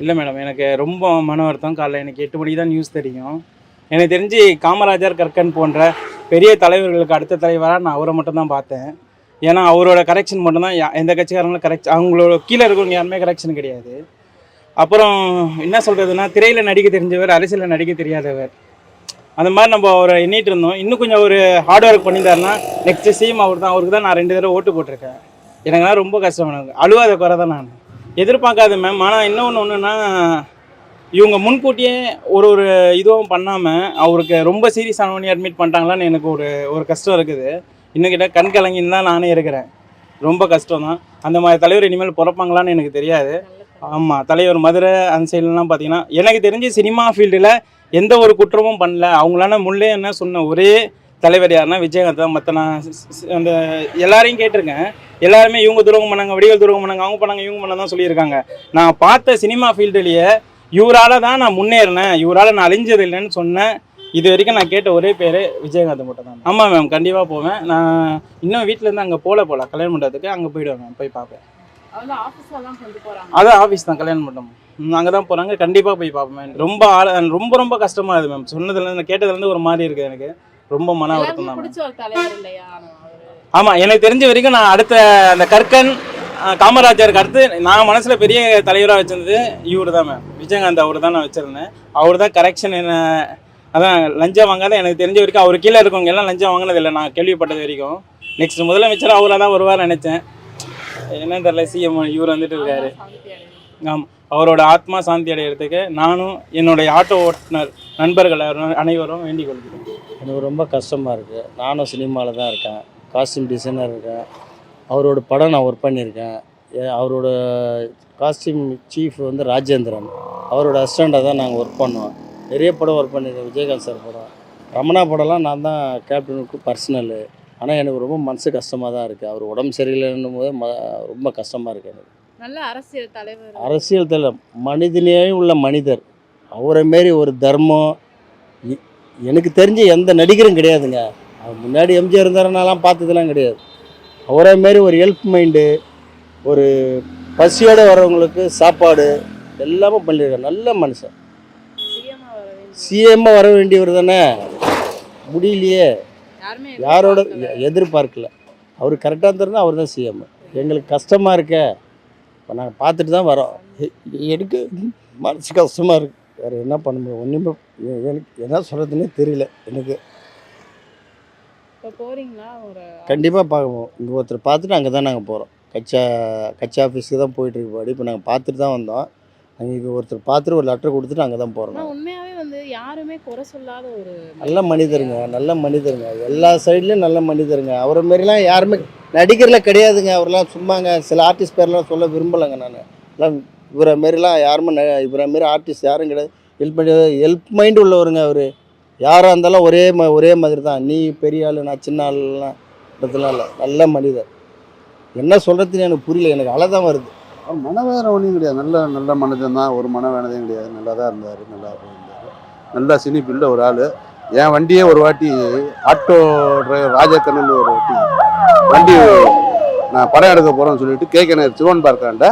இல்லை மேடம் எனக்கு ரொம்ப மன வருத்தம். காலைல எனக்கு எட்டு மணிக்கு தான் நியூஸ் தெரியும். எனக்கு தெரிஞ்சு காமராஜர் கற்கன் போன்ற பெரிய தலைவர்களுக்கு அடுத்த தலைவராக நான் அவரை மட்டும் தான் பார்த்தேன். ஏன்னா அவரோட கரெக்ஷன் மட்டும்தான் எந்த கட்சிக்காரங்களும் கரெக்ட் அவங்களோட கீழே இருக்கிறவங்க யாருமே கரெக்ஷன் கிடையாது. அப்புறம் என்ன சொல்கிறதுனா திரையில் நடிக்க தெரிஞ்சவர் அரசியலில் நடிக்க தெரியாதவர். அந்த மாதிரி நம்ம அவரை எண்ணிட்டு இருந்தோம். இன்னும் கொஞ்சம் ஒரு ஹார்ட் ஒர்க் பண்ணியிருந்தாருன்னா நெக்ஸ்ட் சீம் அவர் தான் அவருக்கு தான் நான் ரெண்டு தடவை ஓட்டு போட்டிருக்கேன். எனக்குலாம் ரொம்ப கஷ்டம் எனக்கு அழுவாத குறை தான் நான். எதிர்பார்க்காது மேம் ஆனால் இன்னொன்று ஒன்றுன்னா இவங்க முன்கூட்டியே ஒரு ஒரு இதுவும் பண்ணாமல் அவருக்கு ரொம்ப சீரியஸ் ஆனவனே அட்மிட் பண்ணிட்டாங்களான்னு எனக்கு ஒரு ஒரு கஷ்டம் இருக்குது. இன்னும் கிட்ட கண் கலங்கின்னு தான் நானே இருக்கிறேன். ரொம்ப கஷ்டம் தான். அந்த மாதிரி தலைவர் இனிமேல் பிறப்பாங்களான்னு எனக்கு தெரியாது. ஆமாம் தலைவர் மதுரை அந்த சைட்லலாம் பார்த்தீங்கன்னா எனக்கு தெரிஞ்சு சினிமா ஃபீல்டில் எந்த ஒரு குற்றமும் பண்ணல. அவங்களான முள்ளே என்ன சொன்ன ஒரே தலைவர் யாருன்னா விஜயகாந்த் தான். மற்ற நான் அந்த எல்லாரையும் கேட்டிருக்கேன். எல்லாருமே இவங்க துரோகம் பண்ணாங்க வடிவேல் துரோகம் பண்ணாங்க அவங்க பண்ணாங்க இவங்க பண்ணாங்க தான் சொல்லியிருக்காங்க. நான் பார்த்த சினிமா ஃபீல்டுலேயே இவரால் தான் நான் முன்னேறினேன். இவரால் நான் அழிஞ்சது இல்லைன்னு சொன்னேன். இது வரைக்கும் நான் கேட்ட ஒரே பேர் விஜயகாந்த் மட்டும் தான். ஆமாம் மேம் கண்டிப்பாக போவேன். நான் இன்னும் வீட்டிலேருந்து அங்கே போல போல கல்யாண மண்டபத்துக்கு அங்கே போயிடுவேன் மேம் போய் பார்ப்பேன். அதான் ஆஃபீஸ் தான் கல்யாண மண்டபம். அங்கே தான் போகிறாங்க கண்டிப்பாக போய் பார்ப்பேன். ரொம்ப ரொம்ப ரொம்ப கஷ்டமாக இருக்குது மேம் சொன்னதுலேருந்து கேட்டதுலேருந்து ஒரு மாதிரி இருக்குது எனக்கு. ரொம்ப மன வருத்தம் எல்லாருமே தான் ஆமாம் எனக்கு தெரிஞ்ச வரைக்கும் நான் அடுத்த அந்த கற்கன் காமராஜருக்கு அடுத்து நான் மனசில் பெரிய தலைவராக வச்சிருந்தது இவர் தான் மேம். விஜயகாந்த் அவர் தான் நான் வச்சுருந்தேன். அவர் தான் கரெக்ஷன் என்ன அதான் லஞ்சம் வாங்காத எனக்கு தெரிஞ்ச வரைக்கும் அவர் கீழே இருக்கவங்க எல்லாம் லஞ்சம் வாங்கினது இல்லை. நான் கேள்விப்பட்டது வரைக்கும். நெக்ஸ்ட் முதலமைச்சர் அவராக தான் வருவார் நினச்சேன். என்னன்னு தெரியல சிஎம் இவர் வந்துட்டு இருக்காரு. ஆமாம் அவரோட ஆத்மா சாந்தி அடைகிறதுக்கு நானும் என்னுடைய ஆட்டோ ஓட்டுநர் நண்பர்கள் அனைவரும் வேண்டிக் கொள்கிறேன் எனக்கு ரொம்ப கஷ்டமாக இருக்குது நானும் சினிமாவில் தான் இருக்கேன். காஸ்டியூம் டிசைனர் இருக்கேன். அவரோட படம் நான் ஒர்க் பண்ணியிருக்கேன். ஏ- அவரோட காஸ்டியூம் சீஃப் வந்து ராஜேந்திரன். அவரோட அசிஸ்டண்ட்டாக தான் நாங்கள் ஒர்க் பண்ணுவோம். நிறைய படம் ஒர்க் பண்ணியிருக்கேன். விஜயகாந்த் சார் படம். ரமணா படம்லாம் நான் தான் கேப்டனுக்கு பர்சனலு ஆனால் எனக்கு ரொம்ப மனசு கஷ்டமாக தான் இருக்குது அவர் உடம்பு சரியில்லைன்னும் போது ம ரொம்ப கஷ்டமாக இருக்குது எனக்கு. நல்ல அரசியல் தலைவர். அரசியல் தலை மனிதனே உள்ள மனிதர். அவரை மாரி ஒரு தர்மம். எனக்கு தெரிஞ்ச எந்த நடிகரும் கிடையாதுங்க. அவர் முன்னாடி எம்ஜிஆர் இருந்தாருனாலாம் பார்த்ததெல்லாம் கிடையாது. அவரை மாரி ஒரு ஹெல்ப் மைண்டு ஒரு பசியோடு வர்றவங்களுக்கு சாப்பாடு எல்லாமே பண்ணியிருக்காரு நல்ல மனுஷன். சிஎம்மாக வர வேண்டியவர். தானே? முடியலையே. யாரோட எதிர்பார்க்கல. அவர் கரெக்டாக இருந்தாருன்னா அவர் தான் சிஎம் எங்களுக்கு கஷ்டமாக இருக்க. இப்போ நாங்கள் பார்த்துட்டு தான் வரோம். எனக்கு மனசு கஷ்டமாக இருக்கு. வேறு என்ன பண்ண முடியும்? ஒன்றுமே எனக்கு என்ன சொல்கிறதுனே தெரியல எனக்கு. கண்டிப்பாக பார்க்கணும். இங்கே ஒருத்தர் பார்த்துட்டு அங்கே தான் நாங்கள் போகிறோம் கச்சா கச்சா ஆஃபீஸுக்கு தான் போயிட்டுருக்கு இப்போ நாங்கள் பார்த்துட்டு தான் வந்தோம். நாங்கள் இங்கே ஒருத்தர் பார்த்துட்டு ஒரு லெட்டர் கொடுத்துட்டு அங்கே தான் போகிறோம் ஆனா உண்மையாவே வந்து யாருமே குறை சொல்லாத ஒரு நல்ல மனிதருங்க. நல்ல மனிதருங்க. எல்லா சைட்லேயும் நல்ல மனிதருங்க. அவரை மாரிலாம் யாருமே நடிகரில் கிடையாதுங்க அவரெல்லாம் சும்மாங்க. சில ஆர்டிஸ்ட் பேர்லாம் சொல்ல விரும்பலைங்க நான். எல்லாம் இவரை மாரிலாம் யாருமே ந- இவரை மாரி ஆர்டிஸ்ட் யாரும் கிடையாது. ஹெல்ப் பண்ணி ஹெல்ப் மைண்ட் உள்ளவருங்க அவர். யாராக இருந்தாலும் ஒரே ம ஒரே மாதிரி தான் நீ பெரிய ஆள் நான் சின்ன ஆளுலாம் இல்லை. நல்ல மனிதர். என்ன சொல்கிறதுன்னு எனக்கு புரியல. எனக்கு அலை தான் வருது. அவர் மனவேதனை ஒன்றும் கிடையாது. நல்ல நல்ல மனிதன் தான். ஒரு மனவேதனையும் கிடையாது. நல்லா தான் இருந்தார். நல்லா இருந்தார். நல்லா சினி பில்ல ஒரு ஆள். என் வண்டியே ஒரு வாட்டி ஆட்டோ டிரைவர் ராஜக்கண்ணன் ஒரு வாட்டி வண்டி நான் படம் எடுக்க போகிறேன்னு சொல்லிட்டு கேகேனர் சிவன் பார்க்காண்ட